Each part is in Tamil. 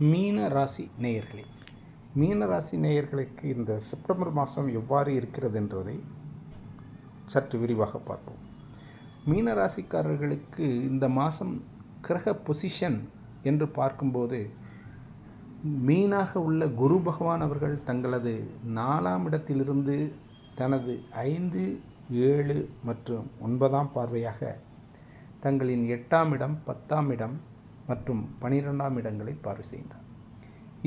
மீன ராசி நேயர்களே மீன ராசி நேயர்களுக்கு இந்த செப்டம்பர் மாதம் எவ்வாறு இருக்கிறது என்பதை சற்று விரிவாக பார்ப்போம். மீன ராசிக்காரர்களுக்கு இந்த மாதம் கிரக பொசிஷன் என்று பார்க்கும்போது மீனாக உள்ள குரு பகவான் அவர்கள் தங்களது நாலாம் இடத்திலிருந்து தனது ஐந்து ஏழு மற்றும் ஒன்பதாம் பார்வையாக தங்களின் எட்டாம் இடம் பத்தாம் இடம் மற்றும் பனிரெண்டாம் இடங்களை பார்வை செய்கின்றார்.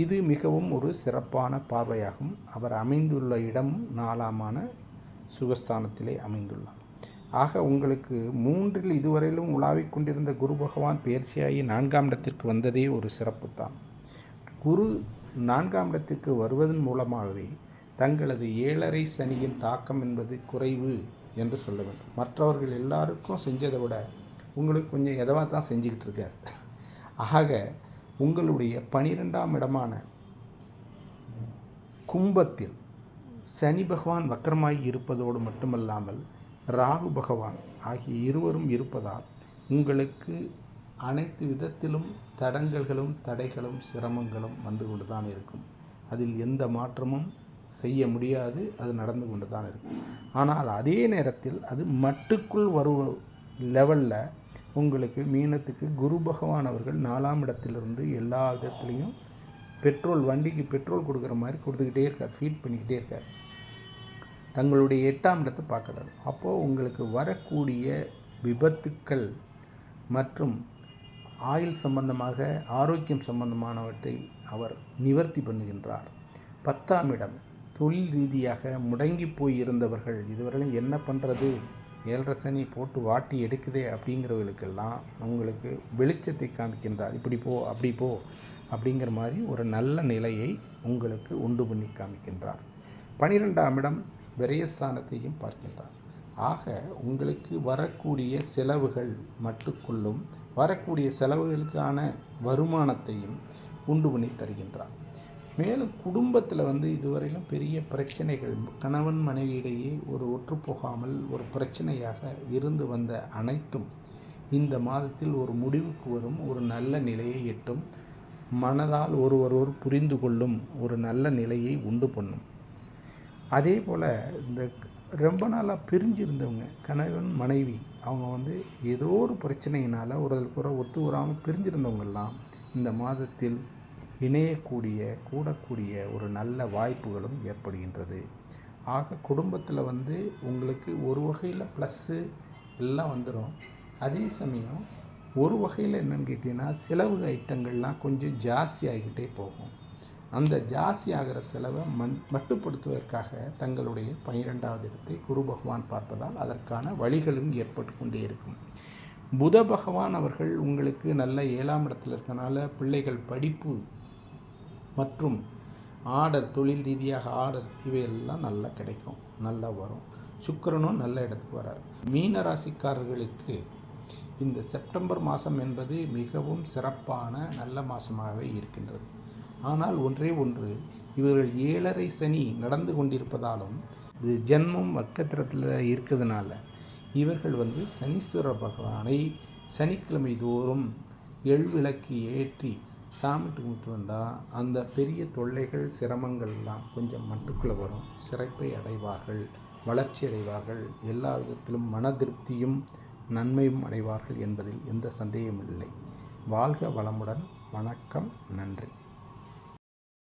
இது மிகவும் ஒரு சிறப்பான பார்வையாகும். அவர் அமைந்துள்ள இடம் நாலாமான சுகஸ்தானத்திலே அமைந்துள்ளார். ஆக உங்களுக்கு மூன்றில் இதுவரையிலும் உலாவிக் கொண்டிருந்த குரு பகவான் பயிற்சியாகி நான்காம் இடத்திற்கு வந்ததே ஒரு சிறப்பு தான் குரு நான்காம் இடத்திற்கு வருவதன் மூலமாகவே தங்களது ஏழரை சனியின் தாக்கம் என்பது குறைவு என்று சொல்ல வேண்டும். மற்றவர்கள் எல்லாருக்கும் செஞ்சதை விட உங்களுக்கு கொஞ்சம் எதவாக தான் செஞ்சுக்கிட்டு இருக்கார். ஆக உங்களுடைய பனிரெண்டாம் இடமான கும்பத்தில் சனி பகவான் வக்கரமாகி இருப்பதோடு மட்டுமல்லாமல் ராகு பகவான் ஆகிய இருவரும் இருப்பதால் உங்களுக்கு அனைத்து விதத்திலும் தடங்கல்களும் தடைகளும் சிரமங்களும் வந்து கொண்டு தான் இருக்கும். அதில் எந்த மாற்றமும் செய்ய முடியாது. அது நடந்து கொண்டு தான் இருக்கும். ஆனால் அதே நேரத்தில் அது மட்டுக்குள் வருவ லெவலில் உங்களுக்கு மீனத்துக்கு குரு பகவான் அவர்கள் நாலாம் இடத்திலிருந்து எல்லா இடத்துலையும் பெட்ரோல் வண்டிக்கு பெட்ரோல் கொடுக்குற மாதிரி கொடுத்துக்கிட்டே இருக்கார் ஃபீட் பண்ணிக்கிட்டே இருக்கார். தங்களுடைய எட்டாம் இடத்தை பார்க்குறாரு. அப்போது உங்களுக்கு வரக்கூடிய விபத்துக்கள் மற்றும் ஆயுள் சம்பந்தமாக ஆரோக்கியம் சம்பந்தமானவற்றை அவர் நிவர்த்தி பண்ணுகின்றார். பத்தாம் இடம் தொழில் ரீதியாக முடங்கி போய் இருந்தவர்கள் இதுவரையிலும் என்ன பண்ணுறது ஏழரை சனி போட்டு வாட்டி எடுக்குதே அப்படிங்கிறவங்களுக்கெல்லாம் உங்களுக்கு வெளிச்சத்தை காமிக்கின்றார். இப்படி போ அப்படி போ அப்படிங்கிற மாதிரி ஒரு நல்ல நிலையை உங்களுக்கு உண்டு பண்ணி காமிக்கின்றார். பனிரெண்டாம் இடம் விரயஸ்தானத்தையும் பார்க்கின்றார். ஆக உங்களுக்கு வரக்கூடிய செலவுகள் மட்டுக்குள்ளும் வரக்கூடிய செலவுகளுக்கான வருமானத்தையும் உண்டு பண்ணி தருகின்றார். மேலும் குடும்பத்தில் வந்து இதுவரையிலும் பெரிய பிரச்சனைகள் கணவன் மனைவியிடையே ஒரு ஒற்றுப்போகாமல் ஒரு பிரச்சனையாக இருந்து வந்த அனைத்தும் இந்த மாதத்தில் ஒரு முடிவுக்கு வரும் ஒரு நல்ல நிலையை எட்டும் மனதால் ஒருவரொரு புரிந்து கொள்ளும் ஒரு நல்ல நிலையை உண்டு பண்ணும். அதே போல் இந்த ரொம்ப நாளாக பிரிஞ்சிருந்தவங்க கணவன் மனைவி அவங்க வந்து ஏதோ ஒரு பிரச்சனையினால் ஒரு கூட ஒத்து வராமல் பிரிஞ்சிருந்தவங்கெல்லாம் இந்த மாதத்தில் இணையக்கூடிய கூடக்கூடிய ஒரு நல்ல வாய்ப்புகளும் ஏற்படுகின்றது. ஆக குடும்பத்தில் வந்து உங்களுக்கு ஒரு வகையில் ப்ளஸ்ஸு எல்லாம் வந்துடும் அதே சமயம் ஒரு வகையில் என்னென்னு கேட்டிங்கன்னா செலவு ஐட்டங்கள்லாம் கொஞ்சம் ஜாஸ்தி ஆகிக்கிட்டே போகும். அந்த ஜாஸ்தி ஆகிற செலவை மண் மட்டுப்படுத்துவதற்காக தங்களுடைய பனிரெண்டாவது இடத்தை குரு பகவான் பார்ப்பதால் அதற்கான வழிகளும் ஏற்பட்டு கொண்டே இருக்கும். புத பகவான் அவர்கள் உங்களுக்கு நல்ல ஏழாம் இடத்துல இருக்கனால பிள்ளைகள் படிப்பு மற்றும் ஆர்டர் தொழில் ரீதியாக ஆர்டர் இவையெல்லாம் நல்லா கிடைக்கும் நல்லா வரும். சுக்கரனும் நல்ல இடத்துக்கு வரார். மீன ராசிக்காரர்களுக்கு இந்த செப்டம்பர் மாதம் என்பது மிகவும் சிறப்பான நல்ல மாதமாகவே இருக்கின்றது. ஆனால் ஒன்றே ஒன்று இவர்கள் ஏழரை சனி நடந்து கொண்டிருப்பதாலும் இது ஜென்மம் நட்சத்திரத்தில் இருக்கிறதுனால இவர்கள் வந்து சனீஸ்வர பகவானை சனிக்கிழமை தோறும் எழ்விளக்கு ஏற்றி சாமிட்டு கும்பிட்டு வந்தால் அந்த பெரிய தொல்லைகள் சிரமங்கள்லாம் கொஞ்சம் மட்டுக்குள்ளே வரும். சிறப்பை அடைவார்கள் வளர்ச்சி அடைவார்கள். எல்லா விதத்திலும் மன திருப்தியும் நன்மையும் அடைவார்கள் என்பதில் எந்த சந்தேகமும் இல்லை. வாழ்க வளமுடன். வணக்கம். நன்றி.